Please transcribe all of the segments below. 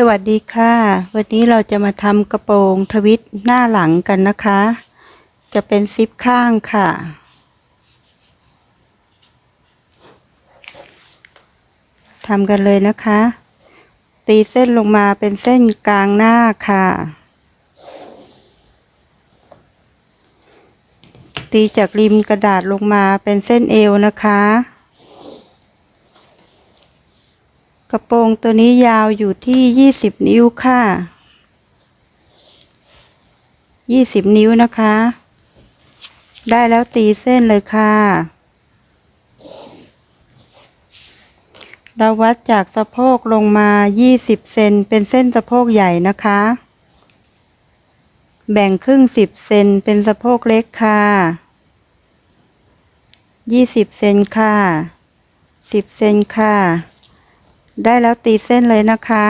สวัสดีค่ะ วันนี้เราจะมาทำกระโปรงทวิตหน้าหลังกันนะคะ จะเป็นซิปข้างค่ะ ทำกันเลยนะคะ ตีเส้นลงมาเป็นเส้นกลางหน้าค่ะ ตีจากริมกระดาษลงมาเป็นเส้นเอวนะคะ กระโปรงตัวนี้ยาวอยู่ที่ 20 นิ้วค่ะ 20 นิ้วนะคะ ได้แล้วตีเส้นเลยค่ะ เราวัดจากสะโพกลงมา 20 เซนเป็นเส้นสะโพกใหญ่นะคะ แบ่งครึ่ง 10 เซนเป็นสะโพกเล็กค่ะ 20 เซนค่ะ 10 เซนค่ะ ได้แล้วตีเส้นเลยนะคะ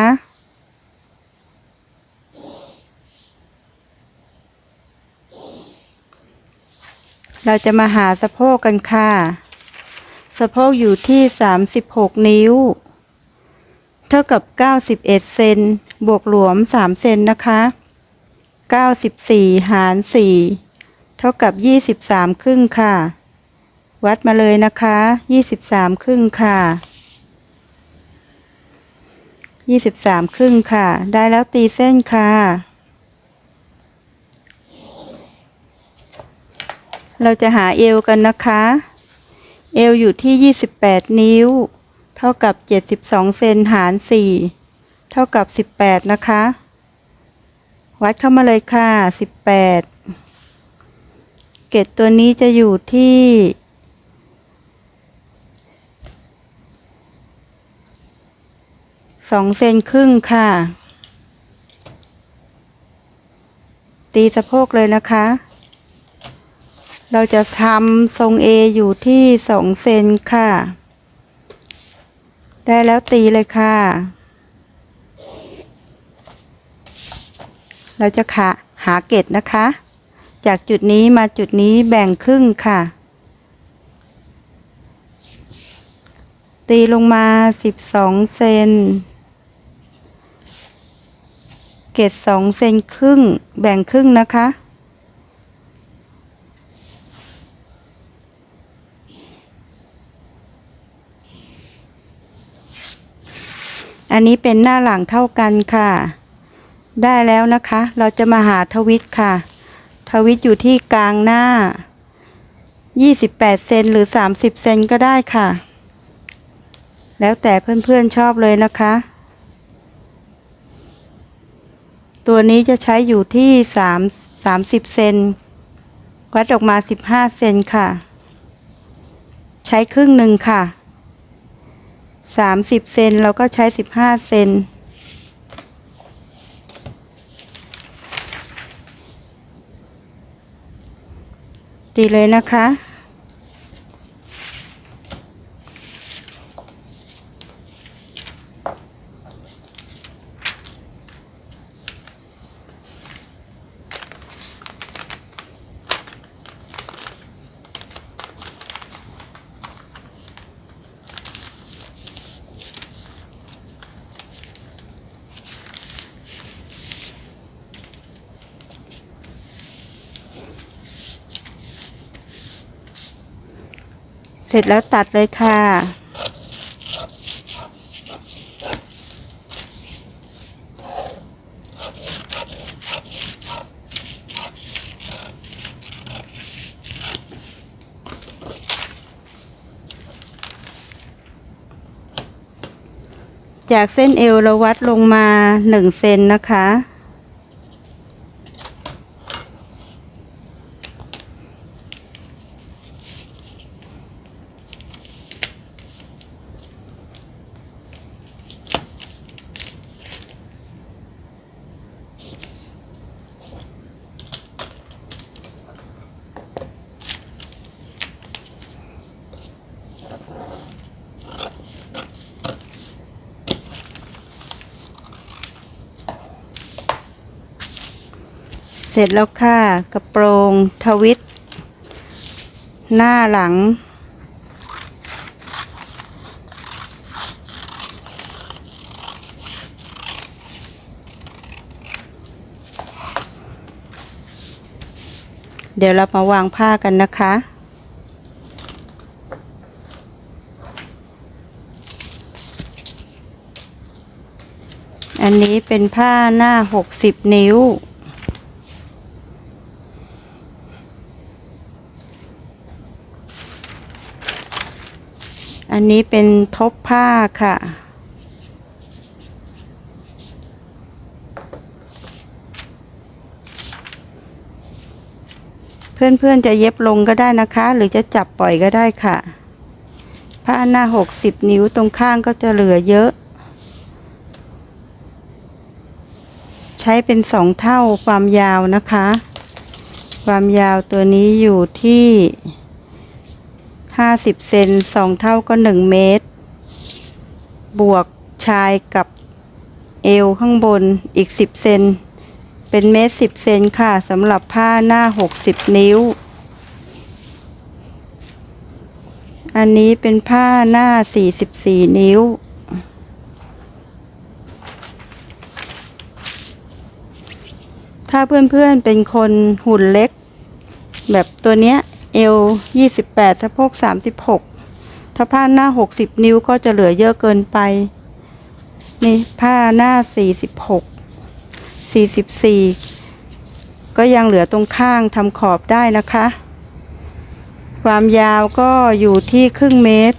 เราจะมาหาสะโพกกันค่ะ สะโพกอยู่ที่ 36 นิ้ว เท่ากับ 91 เซน บวกหลวม 3 เซนนะคะ 94 หาร 4 เท่ากับ 23 ครึ่งค่ะ วัดมาเลยนะคะ 23 ครึ่งค่ะ ยี่สิบสามครึ่งค่ะ ได้แล้วตีเส้นค่ะ เราจะหาเอวกันนะคะ เอวอยู่ที่ยี่สิบแปดนิ้ว เท่ากับเจ็ดสิบสองเซนหารสี่เท่ากับสิบแปดนะคะ วัดเข้ามาเลยค่ะสิบแปดเกตตัวนี้จะอยู่ที่ สองเซนครึ่งค่ะ ตีสะโพกเลยนะคะ เราจะทำทรงเออยู่ที่สองเซนค่ะ ได้แล้วตีเลยค่ะ เราจะขาหาเกตนะคะ จากจุดนี้มาจุดนี้แบ่งครึ่งค่ะตีลงมาสิบสองเซน เกตสองเซนครึ่ง แบ่งครึ่งนะคะ อันนี้เป็นหน้าหลังเท่ากันค่ะ ได้แล้วนะคะ เราจะมาหาทวิตค่ะ ทวิตอยู่ที่กลางหน้า 28 เซนหรือ 30 เซนก็ได้ค่ะ แล้วแต่เพื่อนๆชอบเลยนะคะ ตัวนี้จะใช้อยู่ที่สามสามสิบเซน วัดออกมาสิบห้าเซนค่ะ ใช้ครึ่งหนึ่งค่ะสามสิบเซนเราก็ใช้สิบห้าเซนตีเลยนะคะ เสร็จแล้วตัดเลยค่ะ จากเส้นเอวเราวัดลงมาหนึ่งเซนนะคะ ร็จแล้วค่ะ กระโปรงทวิต หน้าหลัง เดี๋ยวเรามาวางผ้ากันนะคะอันนี้เป็นผ้าหน้า 60 นิ้ว อันนี้เป็นทบผ้าค่ะ เพื่อนๆจะเย็บลงก็ได้นะคะ หรือจะจับปล่อยก็ได้ค่ะ ผ้าหน้า 60 นิ้วตรงข้างก็จะเหลือเยอะ ใช้เป็นสองเท่าความยาวนะคะ ความยาวตัวนี้อยู่ที่ 50 เซนสองเท่าก็ 1 เมตร บวกชายกับเอวข้างบนอีก 10 เซนเป็นเมตร 10 เซนค่ะสำหรับผ้าหน้า 60 นิ้ว อันนี้เป็นผ้าหน้า 44 นิ้วถ้าเพื่อนๆเป็นคนหุ่นเล็ก แบบตัวเนี้ย เอว 28สะโพก 36 ถ้าผ้าหน้า 60 นิ้วก็จะเหลือเยอะเกินไป นี่ผ้าหน้า 46 44 ก็ยังเหลือตรงข้างทำขอบได้นะคะ ความยาวก็อยู่ที่ครึ่งเมตร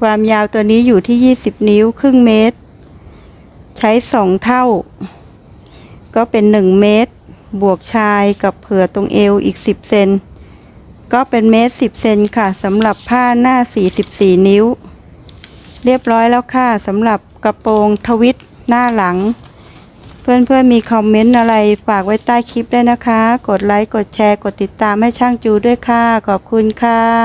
ความยาวตัวนี้อยู่ที่ 20 นิ้วครึ่งเมตร ใช้สองเท่า ก็เป็น 1 เมตรบวกชายกับเผื่อตรงเอวอีก 10 เซน ก็เป็นเมตร10เซนค่ะสำหรับผ้าหน้า 44 นิ้ว เรียบร้อยแล้วค่ะสำหรับกระโปรงทวิตหน้าหลัง เพื่อนๆมีคอมเมนต์อะไรฝากไว้ใต้คลิปได้นะคะ กดไลค์ กดแชร์ กดติดตามให้ช่างจูด้วยค่ะ ขอบคุณค่ะ